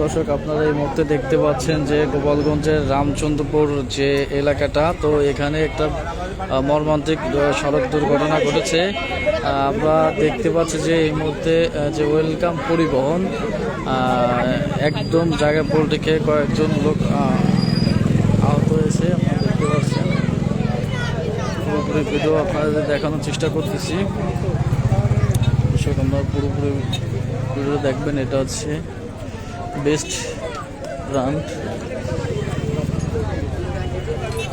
দর্শক আপনারা এই মুহূর্তে দেখতে পাচ্ছেন যে গোপালগঞ্জের রামচন্দ্রপুর যে এলাকাটা তো এখানে একটা মর্মান্তিক সড়ক দুর্ঘটনা ঘটেছে। আমরা দেখতে পাচ্ছি যে এই মুহূর্তে যে ওয়েলকাম পরিবহন একদম জায়গা পোল্টে খেয়ে কয়েকজন লোক আহ, আহত হয়েছে। আপনারা দেখতে পাচ্ছেন। পুরোপুরি ভিডিও আপনাদের দেখানোর চেষ্টা করতেছি। দর্শক আমরা পুরোপুরি ভিডিও দেখবেন এটা হচ্ছে বেস্ট রান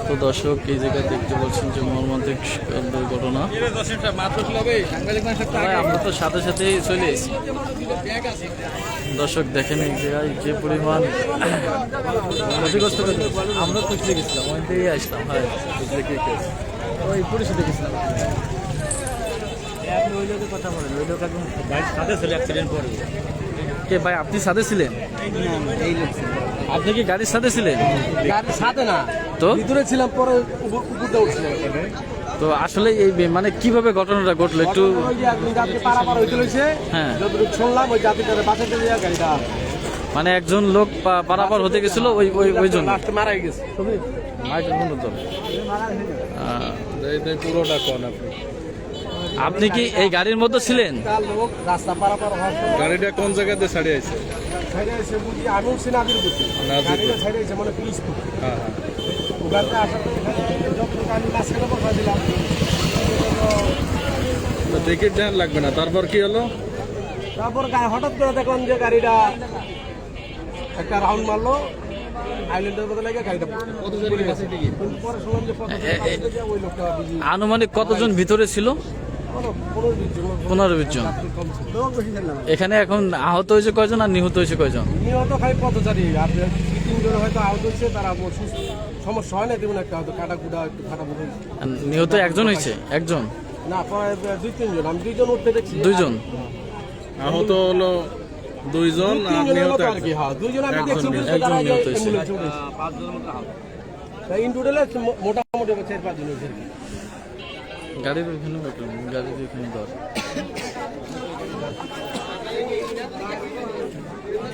তো দর্শক এই জায়গায় দেখতে পাচ্ছেন যে মর্মান্তিক দুর্ঘটনা। আমরা তো সাথে সাথেই চলে এসেছি। দর্শক দেখেন এই জায়গায় যে পরিমাণ ক্ষতিগ্রস্ত। আমরা খুঁজতে গেছিলাম ওই দিকেই আসলাম হ্যাঁ ওই পরিষদে গেছিলাম আপনি ওই লোকের কথা বলেন ওই লোক একদম সাথে ছিল অ্যাক্সিডেন্ট পরে। কে ভাই আপনি সাথে ছিলেন? আপনি কি গাড়ির সাথে ছিলেন? গাড়ির সাথে না। তো? ভিতরে ছিলাম পরে উঠছিলাম। তো আসলে এই মানে কীভাবে ঘটনাটা ঘটলো একটু হ্যাঁ। শুনলাম ওই যাত্রীটারে বাঁচাতে গাড়িটা মানে একজন লোক পারাপার হতে গেছিল ওই ওই ওই জন্য। মারাই গেছে। পুরোটা কোন আপনি? আপনি কি এই গাড়ির মধ্যে ছিলেন? গাড়িটা কোন জায়গাতে ছাড়িয়ে আছে সাইডে এসে বুঝি আমি উঠছি নাদির বুঝি। গাড়িটা সাইডে এসে মানে পুলিশ পুলিশ হ্যাঁ হ্যাঁ। ওখানটা আসার পরে এখানে যখন আমি মাঝখানে বসা দিলাম তো টিকিট দেন লাগবে না। তারপর কি হলো? তারপর হঠাৎ করে দেখলাম যে গাড়িটা একটা রাউন্ড মারলো আনুমানিক কতজন ভিতরে ছিল? পনেরো বিশ জন। এখানে এখন আহত হয়েছে কয়জন আর নিহত হয়েছে কয়জন? নিহত খালি পথচারী। আর যে তিনজন হয়তো আহত হয়েছে তারা সমস্যা হয় না তেমন একটা হয়তো কাটা কুটা একটু খারাপ নিহত একজন হয়েছে? একজন? না দুই তিনজন। আমি দুইজন উঠতে দেখছি। দুইজন? আহত হলো দুইজন আর নিহত মতো আর একজন। কি হ্যাঁ। দুইজন আমি দেখছি একজন নিহত হয়েছে। মোটামুটি চার হয়েছে। গাড়ির ওইখানে রাখলাম গাড়ির ওইখানে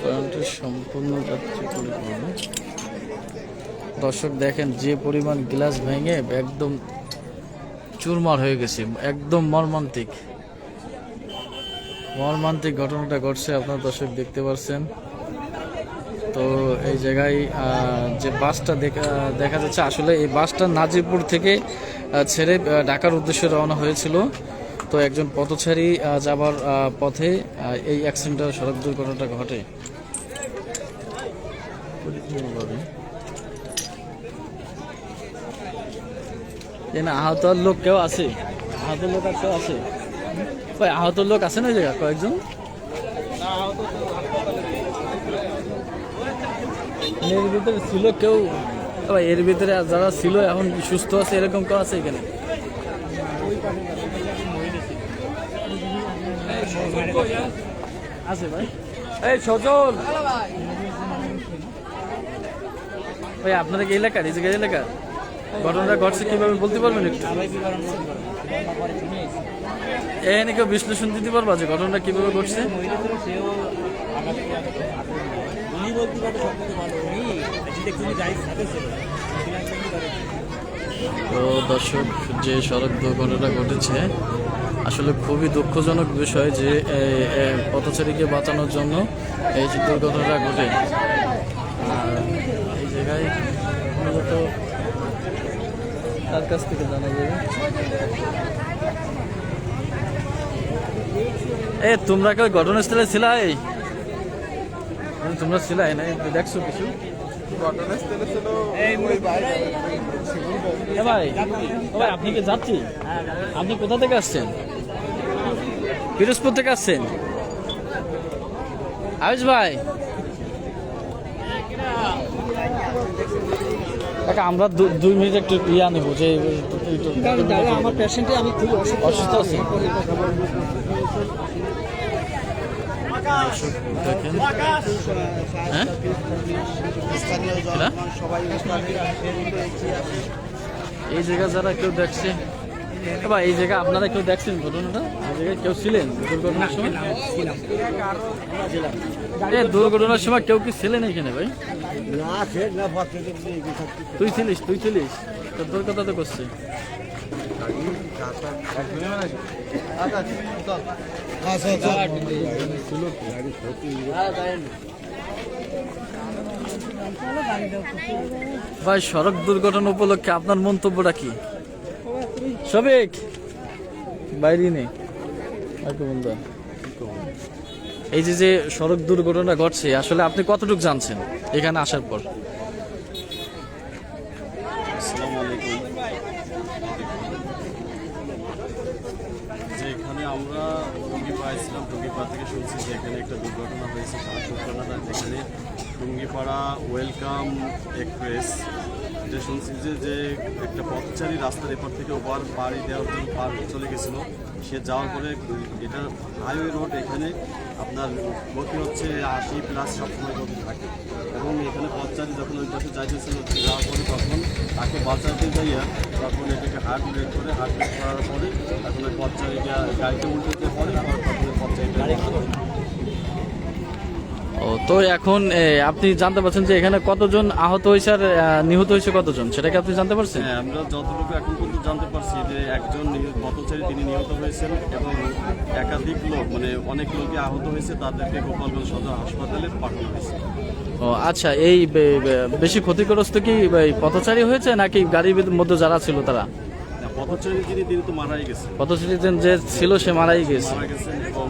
কারণটি সম্পূর্ণ যাত্রী দর্শক দেখেন, যে পরিমাণ গ্লাস ভেঙে একদম চুরমার হয়ে গেছে, একদম মর্মান্তিক। মর্মান্তিক ঘটনাটা ঘটছে, আপনার দর্শক দেখতে পাচ্ছেন তো এই জায়গায় যে বাসটা দেখা দেখা যাচ্ছে, আসলে এই বাসটা নাজিরপুর থেকে ছেড়ে ঢাকার উদ্দেশ্যে রওনা হয়েছিল। তো একজন পথচারী যাবার পথে এই অ্যাক্সিডেন্টটা, সড়ক দুর্ঘটনাটা ঘটে। আহত লোক কেউ আছে? আহত লোক আর কেউ আছে? আহত লোক আছে না জায়গা কয়েকজন? ছিল কেউ? ভাই, এর ভিতরে যারা ছিল এখন সুস্থ আছে, এরকম কেউ আছে এখানে? আছে ভাই। এই সজল! ভাই, আপনারা কি এলাকার? এই জায়গায় এলাকার? ঘটনাটা ঘটছে কীভাবে বলতে পারবেন একটু? এখানে কেউ বিশ্লেষণ দিতে পারবা যে ঘটনাটা কীভাবে ঘটছে? উনি বলতে পারবে সব তো দর্শক, যে সড়ক দুর্ঘটনাটা ঘটেছে, আসলে খুবই দুঃখজনক বিষয় যে পথচারীকে বাঁচানোর জন্য এই যে দুর্ঘটনাটা ঘটে। এই জায়গায় মূলত তার কাছ থেকে জানা যাবে? এ, তোমরা কেউ ঘটনাস্থলে ছিলাই? তোমরা ছিলাই না? দেখছ কিছু? ভাই ভাই আপনি কি যাচ্ছি আপনি কোথা থেকে আসছেন? পিরোজপুর থেকে আসছেন? আয়ুষ ভাই। আমরা দুই মিনিট একটু ইয়া নেব যে আমার পেশেন্টে আমি খুব অসুস্থ আছি। দেখেন এই জায়গা যারা কেউ দেখছে এই জায়গা আপনারা কেউ দেখছেন ঘটনাটা এই জায়গায় কেউ ছিলেন দুর্ঘটনার সময়? এ, দুর্ঘটনার সময় কেউ কি ছিলেন এখানে ভাই? তুই ছিলিস তুই ছিলিস। তোর কথা তো করছে। ভাই, সড়ক দুর্ঘটনা উপলক্ষে আপনার মন্তব্যটা কি? সবেক! বাইরে নেই? এই যে যে সড়ক দুর্ঘটনা ঘটছে, আসলে আপনি কতটুকু জানছেন এখানে আসার পর আসসালামু আলাইকুম যে এখানে আমরা টুঙ্গিপাড়া ছিলাম টুঙ্গিপাড়া থেকে শুনছি যে এখানে একটা দুর্ঘটনা হয়েছে সারা ঘটনাটা যেখানে টুঙ্গিপাড়া ওয়েলকাম এক্সপ্রেস যে শুনছি যে যে একটা পথচারী রাস্তার এপার থেকে ওপার পাড়ি দেওয়ার জন্য পার চলে গেছিল। সে যাওয়ার পরে এটা হাইওয়ে রোড এখানে আপনার গতি হচ্ছে আশি প্লাস সবসময় গতি থাকে। এবং এখানে পথচারী যখন ওই পাশে যাইতেছিল যাওয়ার পরে তখন তাকে বাঁচাতে যাইয়া তখন এটাকে হার্ট ব্রেক করে হার্ট ব্রেক করার পরে তখন ওই পথচারীটা গাড়িতে উল্টে পরে তখন পথচারীটা ও তো এখন আপনি জানতে পারছেন যে এখানে কতজন আহত হয়েছে আর নিহত হয়েছে কতজন? সেটা কি আপনি জানতে পারছেন? হ্যাঁ আমরা যতটুকু এখন পর্যন্ত জানতে পারছি যে একজন পথচারী তিনি নিহত হয়েছেন এবং একাধিক লোক মানে অনেক লোকই আহত হয়েছে তাদেরকে গোপালগঞ্জ সদর হাসপাতালে পাঠানো হয়েছে। ও আচ্ছা এই বেশি ক্ষতিগ্রস্ত কি পথচারী হয়েছে নাকি গাড়ির মধ্যে যারা ছিল তারা? পথচারী যিনি তিনি তো মারাই গেছেন। পথচারী যে ছিল সে মারাই গেছে। মারা গেছেন এবং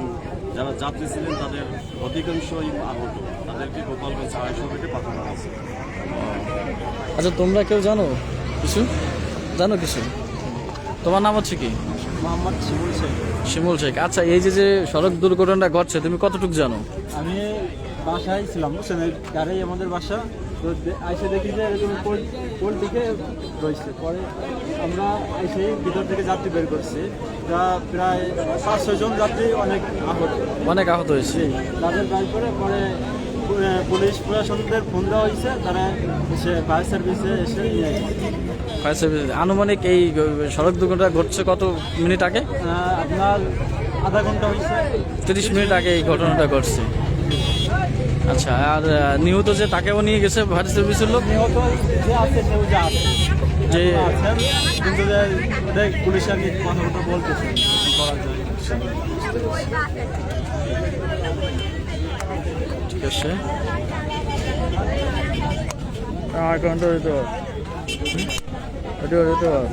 যারা যাত্রী ছিলেন তাদের অধিকাংশই আহত তাদেরকে গোপালগঞ্জ আড়াইশো বেডে পাঠানো হয়েছে। আচ্ছা তোমরা কেউ জানো কিছু? জানো কিছু? তোমার নাম হচ্ছে কি? মোহাম্মদ শিমুল শেখ। শিমুল শেখ। আচ্ছা এই যে যে সড়ক দুর্ঘটনা ঘটছে তুমি কতটুকু জানো? আমি বাসায় ছিলাম বুঝছেন? গাড়ি আমাদের বাসা। তো আইসে দেখি যে এরকম পোল দিকে রয়েছে। পরে আমরা এসে ভিতর থেকে যাত্রী বের করছি। তা প্রায় পাঁচ ছয়জন যাত্রী অনেক আহত। অনেক আহত হয়েছে। তাদের বাইর করে পরে পুলিশ প্রশাসনদের ফোন দেওয়া হয়েছে তারা এসে ফায়ার সার্ভিসে এসে নিয়ে। ফায়ার সার্ভিস আনুমানিক এই সড়ক দুর্ঘটনা ঘটছে কত মিনিট আগে? আপনার আধা ঘণ্টা হয়েছে। তিরিশ মিনিট আগে এই ঘটনাটা ঘটছে। আচ্ছা আর নিহত যে তাকেও নিয়ে গেছে ফায়ার সার্ভিসের লোক? নিহত যে আছে সেও যা আছে। যে কিন্তু ওদের পুলিশ আর কি কথা কথা বলতেছে কি করা যায় ঠিক আছে। দিতে দিতে হবে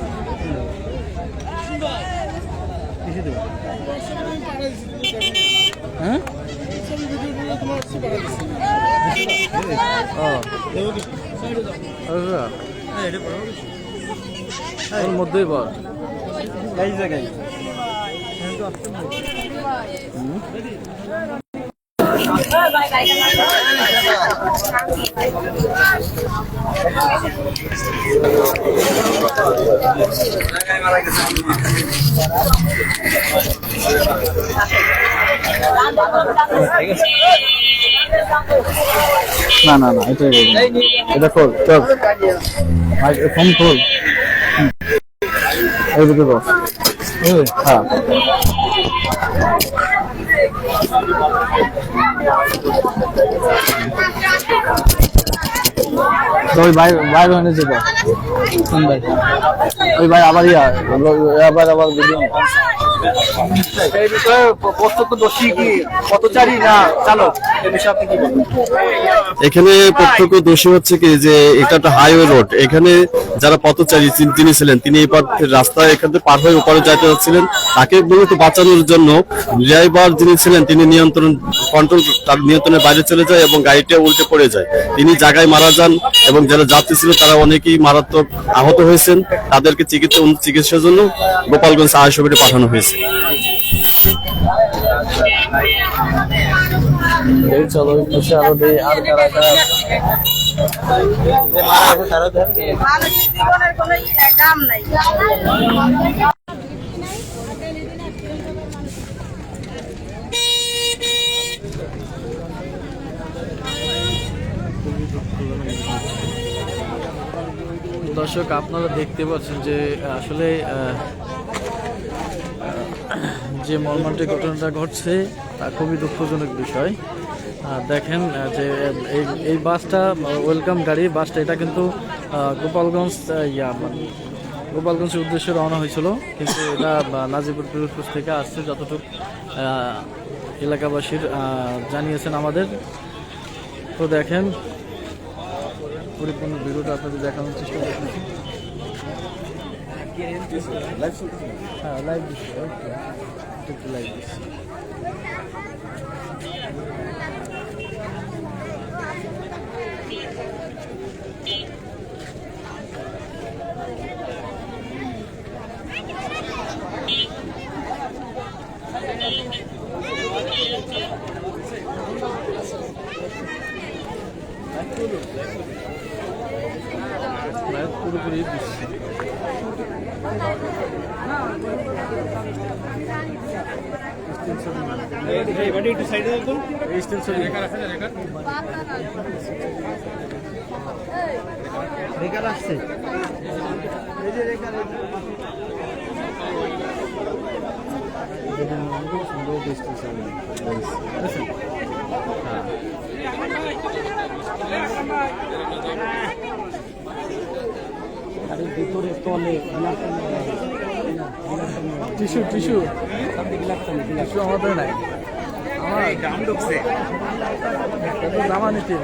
হ্যাঁ? ও। আচ্ছা। ওর মধ্যেই বল। এই জায়গায় না না না এটা এটা খোল চল। ফোন খোল। এই বস হ্যাঁ। তো ওই ভাই ভাই ওখানে যেতে ভাই ওই ভাই আবার ইয়া আবার আবার ভিডিও এই বিষয়ে প্রত্যক্ষদর্শী কি? পথচারী না চালক? এ বিষয়ে আপনি কি বলবেন? এখানে প্রত্যক্ষ দোষী হচ্ছে কি যে এটা একটা হাইওয়ে রোড এখানে যারা পথচারী তিনি ছিলেন তিনি এবার রাস্তায় এখান থেকে পার হয়ে উপরে যাইতে যাচ্ছিলেন। তাকে মূলত বাঁচানোর জন্য ড্রাইভার যিনি ছিলেন তিনি নিয়ন্ত্রণ কন্ট্রোল তার নিয়ন্ত্রণের বাইরে চলে যায় এবং গাড়িটা উল্টে পড়ে যায়। তিনি জায়গায় মারা যান এবং যারা যাত্রী ছিল তারা অনেকেই মারাত্মক আহত হয়েছেন। তাদেরকে চিকিৎসা চিকিৎসার জন্য গোপালগঞ্জ বেডে পাঠানো হয়েছে। এই চলো ওই আরও দেই আর কারা কারা ভালো জীবনের কোনো দাম নাই। দর্শক, আপনারা দেখতে পাচ্ছেন যে আসলে যে মর্মান্তিক ঘটনাটা ঘটছে, তা খুবই দুঃখজনক বিষয়। দেখেন যে, এই বাসটা, ওয়েলকাম গাড়ি, বাসটা, এটা কিন্তু গোপালগঞ্জ ইয়া মানে গোপালগঞ্জের উদ্দেশ্যে রওনা হয়েছিল। কিন্তু এটা নাজিপুর পিরোজপুর থেকে আসছে যতটুকু এলাকাবাসীর জানিয়েছেন আমাদের। তো দেখেন পরিপূর্ণ ভিডিওটা আপনাদের দেখানোর চেষ্টা করতেছি। হ্যাঁ লাইভ দিচ্ছি। ওকে একটু লাইভ দিচ্ছি লাইভ পুরোপুরি দিচ্ছি এই স্টিল ছবি সুন্দর স্টিল ছবি বুঝেছেন? হ্যাঁ টিস্যু টিস্যু। টিস্যু আমাদের নাই। আমার। দাম ঢুকছে জামা নিতে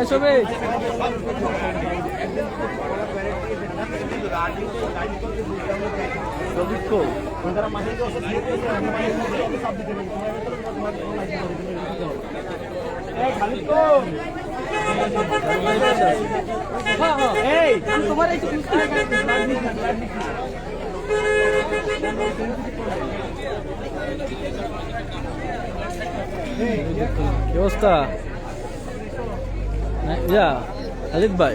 এসবে প্রদীপ কি অবস্থা? হ্যাঁ, ইয়া খালিদ ভাই।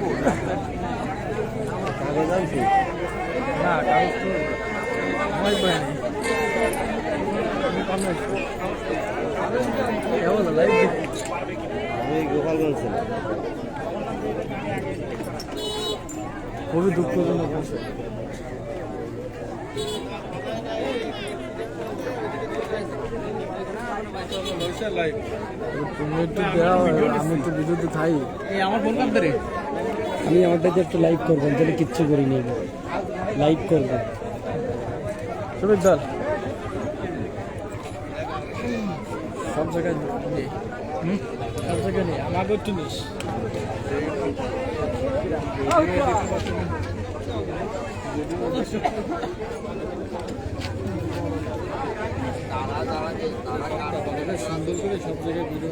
না কাগজ তো আমার পাইনি কেমন লাইভ খুবই দুঃখজনক বিষয় লাইভ তুমি একটু দেওয়া আমি একটু বিদ্যুৎ থাই আমি আমারটাতে একটু লাইক করবেন তাহলে কিচ্ছু করিনি লাইক করবেন সুবিধ দল সব জায়গায় সব জায়গায় নেই আমাকে একটু নিস সুন্দর করে সব জায়গায় ভিডিও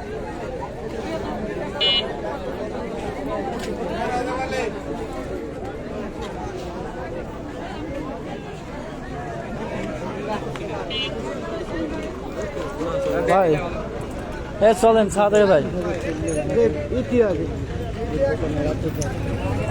ভাই। এ চলেন ছাদে ভাই। না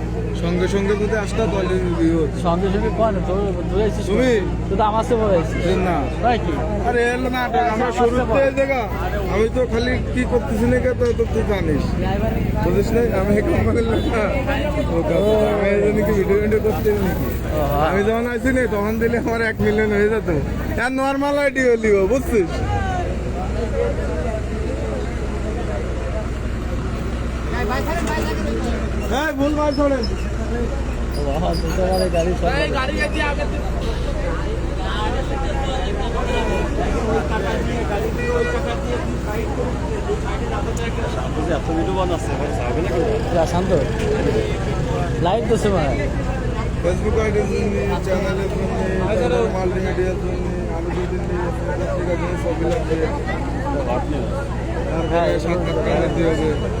সঙ্গে সঙ্গে যদি আসতো তাহলে সঙ্গে সঙ্গে কয় না তোর আইছিস তুমি? তুই তো আমার সাথে বলে আইছিস না। তাই কি? আরে এলো নাটক আমরা শুরুতে এই জায়গা আমি তো খালি কি করতেছি না তো তো তুই জানিস। বুঝিস না আমি কোম্পানির লোক না। ও আমি এই কি ভিডিও ভিডিও করতে নাকি? আমি যখন আইছি না তখন দিলে আমার এক মিলিয়ন হয়ে যেত। আর নর্মাল আইডি হলিও বুঝছিস? হ্যাঁ ভুল মার ধরেন শান্ত লাইভ তো মানে ফেসবুক জন্য চ্যানেলের জন্য মাল্টিমিডিয়ার জন্য আলু দুদিন পত্রিকার জন্য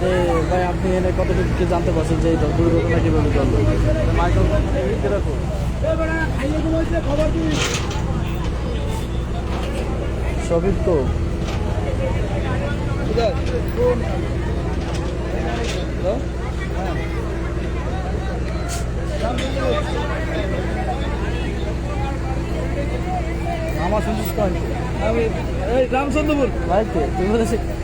যে ভাই আপনি এনে কতটুকু কি জানতে পারছেন যে এই দুর্ঘটনা কীভাবে করল মাইকেল সবই তো। আমার কয় আমি রামচন্দ্রপুর। বলেছিস এই কথা কয়